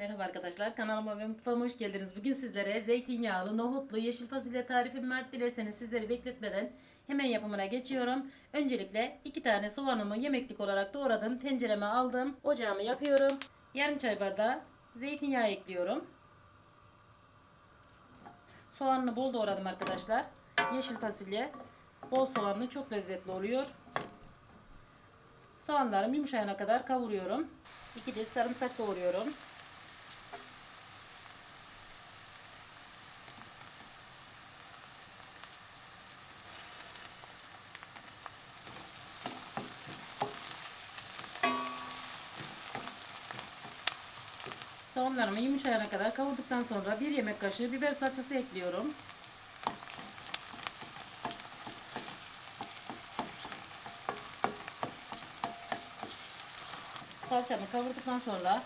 Merhaba arkadaşlar kanalıma ve mutfağıma hoş geldiniz. Bugün sizlere zeytinyağlı, nohutlu, yeşil fasulye tarifim var. Dilerseniz sizleri bekletmeden hemen yapımına geçiyorum. Öncelikle iki tane soğanımı yemeklik olarak doğradım. Tencereme aldım. Ocağımı yakıyorum. Yarım çay bardağı zeytinyağı ekliyorum. Soğanını bol doğradım arkadaşlar. Yeşil fasulye bol soğanlı çok lezzetli oluyor. Soğanlarım yumuşayana kadar kavuruyorum. 2 diş sarımsak doğruyorum. Soğanlarımı yumuşayana kadar kavurduktan sonra bir yemek kaşığı biber salçası ekliyorum. Salçamı kavurduktan sonra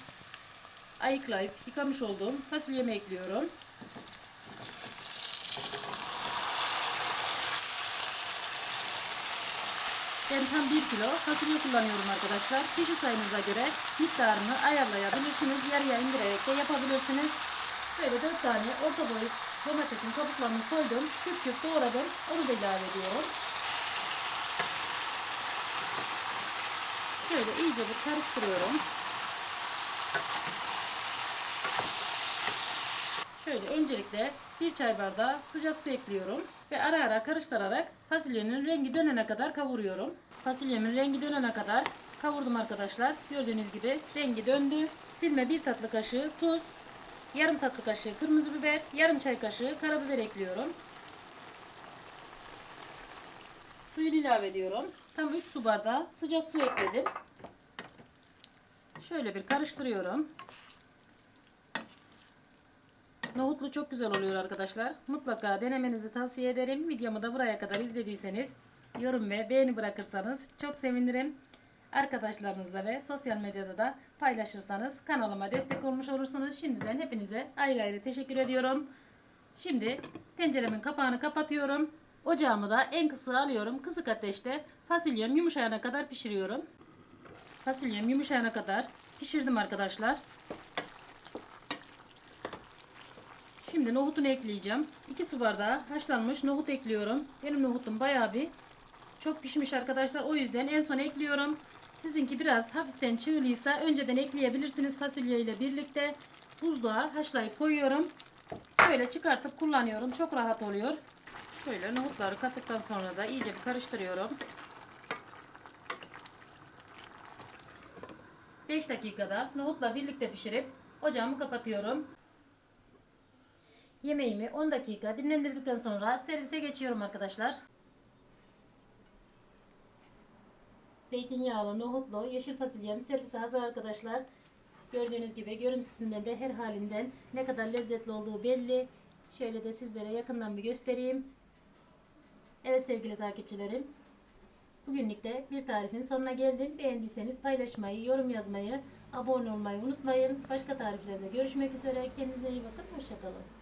ayıklayıp yıkamış olduğum fasulyemi ekliyorum. Ben tam 1 kilo fasulye kullanıyorum arkadaşlar. Kişi sayınıza göre miktarını ayarlayabilirsiniz. Yarıya indirerek de yapabilirsiniz. Böyle 4 tane orta boy domatesin kabuklarını soydum. Küp küp doğradım. Onu da ilave ediyorum. Şöyle iyice bir karıştırıyorum. Şöyle öncelikle bir çay bardağı sıcak su ekliyorum ve ara ara karıştırarak fasulyenin rengi dönene kadar kavuruyorum. Fasulyemin rengi dönene kadar kavurdum arkadaşlar. Gördüğünüz gibi rengi döndü. Silme bir tatlı kaşığı tuz, yarım tatlı kaşığı kırmızı biber, yarım çay kaşığı karabiber ekliyorum. Suyunu ilave ediyorum. Tam 3 su bardağı sıcak su ekledim. Şöyle bir karıştırıyorum. Nohutlu çok güzel oluyor arkadaşlar. Mutlaka denemenizi tavsiye ederim. Videomu da buraya kadar izlediyseniz yorum ve beğeni bırakırsanız çok sevinirim. Arkadaşlarınızla ve sosyal medyada da paylaşırsanız kanalıma destek olmuş olursunuz. Şimdiden hepinize ayrı ayrı teşekkür ediyorum. Şimdi tenceremin kapağını kapatıyorum. Ocağımı da en kısa alıyorum. Kısık ateşte fasulyem yumuşayana kadar pişiriyorum. Fasulyem yumuşayana kadar pişirdim arkadaşlar. Şimdi nohutunu ekleyeceğim. 2 su bardağı haşlanmış nohut ekliyorum. Benim nohutum bayağı bir çok pişmiş arkadaşlar. O yüzden en son ekliyorum. Sizinki biraz hafiften çığlıysa önceden ekleyebilirsiniz fasulye ile birlikte. Buzluğa haşlayıp koyuyorum. Böyle çıkartıp kullanıyorum. Çok rahat oluyor. Şöyle nohutları kattıktan sonra da iyice bir karıştırıyorum. 5 dakikada nohutla birlikte pişirip ocağımı kapatıyorum. Yemeğimi 10 dakika dinlendirdikten sonra servise geçiyorum arkadaşlar. Zeytinyağlı, nohutlu, yeşil fasulyem servise hazır arkadaşlar. Gördüğünüz gibi görüntüsünden de her halinden ne kadar lezzetli olduğu belli. Şöyle de sizlere yakından bir göstereyim. Evet sevgili takipçilerim. Bugünlük de bir tarifin sonuna geldim. Beğendiyseniz paylaşmayı, yorum yazmayı, abone olmayı unutmayın. Başka tariflerde görüşmek üzere. Kendinize iyi bakın. Hoşçakalın.